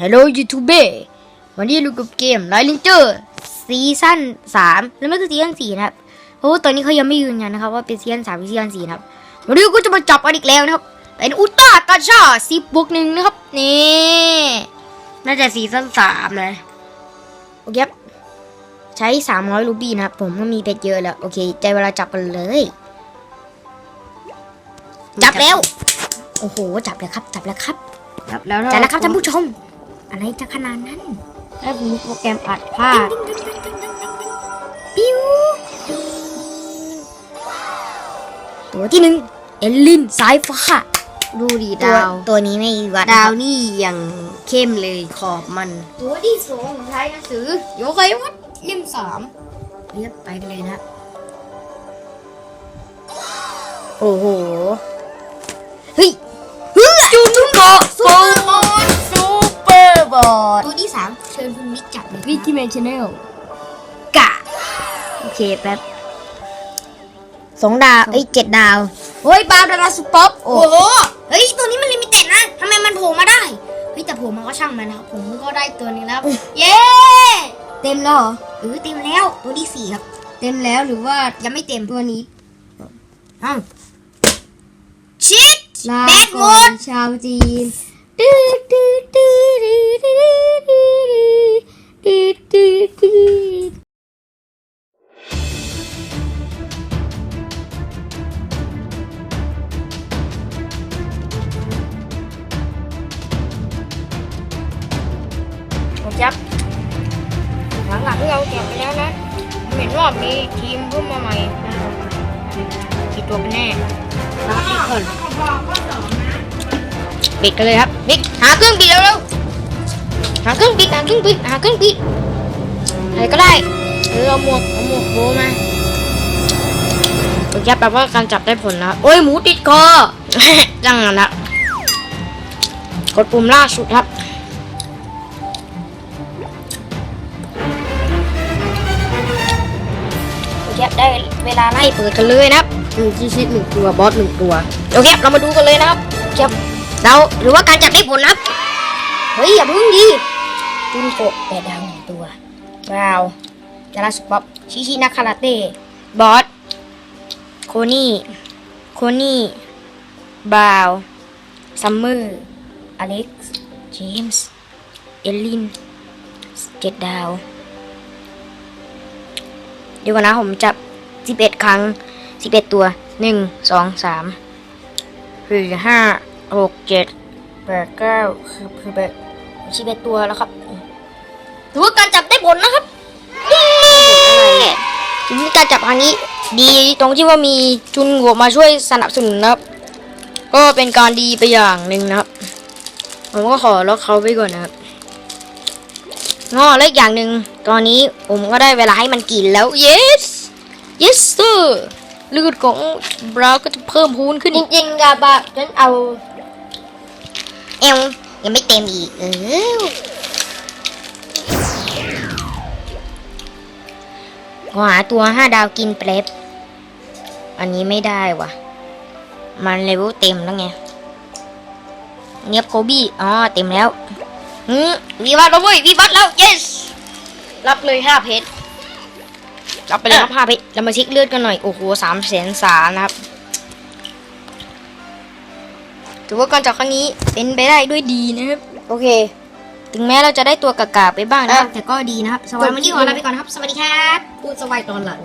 ฮัลโหลยูทูบเบอร์วันนี้ลูกกับเกมไลลิงเจอร์ซีซั่นสามแล้วไม่คือซีซั่นสี่นะครับเพราะว่าตอนนี้เขายังไม่ยืนยันนะครับว่าเป็นซีซั่นสามหรือซีซั่นสี่นะครับวันนี้ก็จะมาจับกันอีกแล้วนะครับเป็นอุลตร้ากาชาสิบบวกหนึ่งนะครับนี่น่าจะซีซั่นสามเลยโอเคครับใช้สามร้อยรูบี้นะครับผมก็มีเพชรเยอะแล้วโอเค ใจเวลาจับกันเลย จับแล้วโอ้โหจับเลยครับ จับแล้วครับครับแล้วจับแล้วครับท่านผู้ชม อะไรจะขนาดนั้นถ้าผมมีโปรแกรมอัดภาพปิ้วตัวที่หนึ่งเอลลินสายฟ้าดูดีตัวดาว ตัวนี้ไม่วัดดาวนี่อย่างเข้มเลยขอบมัน ตัวที่สองใช้หนังสือโยกไยวัดเล่มสามเรียบไปกันเลยนะ โอ้โห ที่สามเชิญคุณมิกจับเลยวิกิเมนชแนลกะ โอเคแป๊บสองดาวเอ้ยเจ็ดดาวเฮ้ยบาร์ดาราสุป๊อปโอ้โอ้โหเฮ้ยตัวนี้มันลิมิเต็ดนะทำไมมันโผล่มาได้เฮ้ยแต่โผล่มาก็ช่างมันนะครับผมก็ได้ตัวนี้แล้วเย้เต็มแล้วเหรอเออเต็มแล้วตัวที่สี่ครับ เต็มแล้วหรือว่ายังไม่เต็มตัวนี้เอ้าชิดลาแบตหมก่อดนชาวจีนตื้อตื้อ ที่เราแกะไปแล้วนะผมเห็นว่ามีทีมเพิ่มมาใหม่กี่ตัวกันแน่ลาอีกก่อนปิดกันเลยครับนิกหาเครื่องปิดเร็วๆหาเครื่องปิดหาเครื่องปิดหาเครื่องปิดอะไรก็ได้เออเอาหมวกเอาหมวกโบมาผมยับแปลว่าการจับได้ผลนะโอ้ยหมูติดคอจังนั้นนะกดปุ่มล่าสุดครับ ได้เวลาไล่เปิดกันเลยนะครับหนึ่งชิชิหนึ่งตัวบอสหนึ่งตัวโอเคคบเรามาดูกันเลยนะครับครับเราหรือว่าการจับได้ผลนะครับเฮ้ยอย่าพึ่งดีจุนโกะแปดดาวหนึ่งตัวบราวจาราสุป๊อปชิชินาคาราเต้บอสโคนี่โคนี่บราวซัมเมอร์อเล็กซ์เจมส์เอลลินเจ็ดดาว เดี๋ยวก่อนนะผมจับ สิบเอ็ดครั้งสิบเอ็ดตัวหนึ่งสองสามสี่ห้าหกเจ็ดแปดเก้าสิบสิบเอ็ดสิบเอ็ดตัวแล้วครับถือว่าการจับได้ผลนะครับทีนี้การจับครั้งนี้ ดีตรงที่ว่ามีจุนโกะมาช่วยสนับสนุนนะครับ ก็เป็นการดีไปอย่างหนึ่งนะครับ ผมก็ขอล็อกเขาไปก่อนนะครับงอแล้วอีกอย่างหนึ่งตอนนี้ผมก็ได้เวลาให้มันกินแล้ว yes yes sir เลือดของบราวก็จะเพิ่มพูนขึ้นจอีกริงๆกาบะฉันเอาเอวยังไม่เต็มอีกเออขอหาตัวห้าดาวกินเปรบอันนี้ไม่ได้ว่ะ มันเลเวลเต็มแล้วไง เนียบโคบี้อ๋อเต็มแล้วอืมวีวัดแล้วเว้ยวีวัดแล้ว yes รับเลยห้าเพชร รับไปเลยครับห้าเพชรเรามาเช็คเลือดกันหน่อย โอ้โหสามแสนสามนะครับ ถือว่าการจับครั้งนี้เป็นไปได้ด้วยดีนะครับ โอเค ถึงแม้เราจะได้ตัวกากาไปบ้างนะครับ แต่ก็ดีนะครับ สวัสดีวันนี้ขอลาไปก่อนครับ สวัสดีครับพูดสบายตอนหลัง